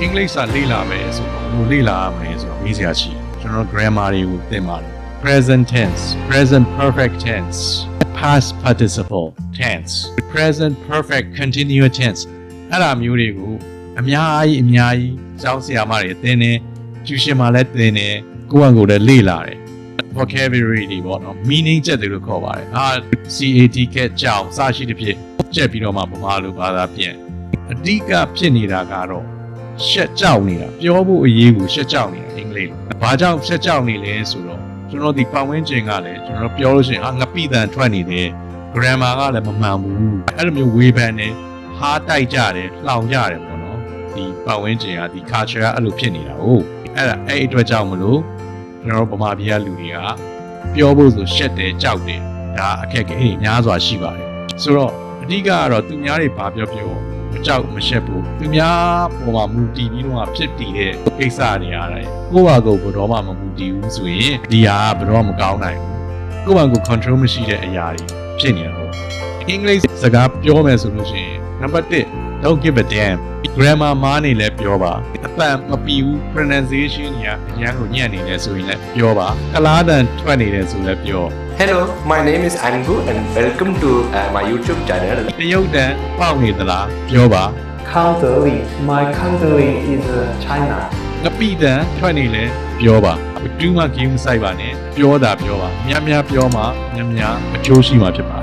အင်္ဂလိပ်စာလေ့လာမယ်ဆိုတော့ဘယ်လိုလေ့လာရမလဲဆိုတော့မေးစရာရှိတယ်ကျွန်တော် grammar တွေကိုသင်ပါတယ် present tense present perfect tense past participle tense present perfect continuous tense အဲ့ဒါမျိုးတွေကိုအများကြီးအများကြီးကျောင်းဆရာမတွေသင်တယ် tuition မှာလည်းသင်တယ်ကိုယ့်အကိုယ်လည်းလေ့လာတယ် vocabulary တွေပေါ့နော် meaning ချက်တွေလို့ခေါ်ပါတယ်အာ CAT ကကြောင်စရှိတဲ့ဖြစ်ကျက်ပြီးတော့မှဗမာလိုဘာသာပြန်အဓိကဖြစ်နေတာကတော့ ရှက်ကြောက်နေတာပြောဖို့အရေးကိုရှက်ကြောက်နေတာအင်္ဂလိပ်လိုဘာကြောင့်ရှက်ကြောက်နေလဲဆိုတော့ကျွန်တော်ဒီပတ်ဝန်းကျင်ကလည်းကျွန်တော်ပြောလို့ရှိရင်အာငပိတန်ထွက်နေတယ် grammar ကလည်းမမှန်ဘူးအဲ့လိုမျိုးဝေဖန်တယ်ဟားတိုက်ကြတယ်လှောင်ကြတယ်ပေါ့နော်ဒီပတ်ဝန်းကျင်ကဒီ culture ကအဲ့လိုဖြစ်နေတာဟုတ်အဲ့ဒါအဲ့အတွက်ကြောင့်မလို့ကျွန်တော်တို့ဗမာပြည်ကလူတွေကပြောဖို့ဆိုရှက်တယ်ကြောက်တယ်ဒါအခက်အခဲတွေများစွာရှိပါတယ်ဆိုတော့အဓိကကတော့သူများတွေဘာပြောပြော မကြောက်မရှက်ဘူးသူများပေါ်မှာမူတည်ပြီးတော့ဖြစ်တည်တဲ့ကိစ္စတွေအားတယ်ကိုယ့်ဘာကိုယ်ဘယ်တော့မှမမူတည်ဘူးဆိုရင်ဒီဟာကဘယ်တော့မှမကောင်းနိုင်ဘူးကိုယ့်ဘာကိုယ် control မရှိတဲ့အရာတွေဖြစ်နေတာဟုတ်အင်္ဂလိပ်စကားပြောမယ်ဆိုလို့ရှိရင် number 1 don't give a damn grammar မားနေလဲပြောပါအပန်မပီဘူး pronunciation ညာအရန်ကိုညံ့နေတယ်ဆိုရင်လည်းပြောပါကလားတန်ထွက်နေတယ်ဆိုလည်းပြော Hello, my name is Angu and welcome to uh, my YouTube channel. တရုတ်တန်ပေါက်နေသလားပြောပါ Country. My country is China. ငပိတန်ထွက်နေလဲပြောပါဘယ်သူမှ game စိုက်ပါနဲ့ပြောတာပြောပါများများပြောမှများများအကျိုးရှိမှာဖြစ်ပါ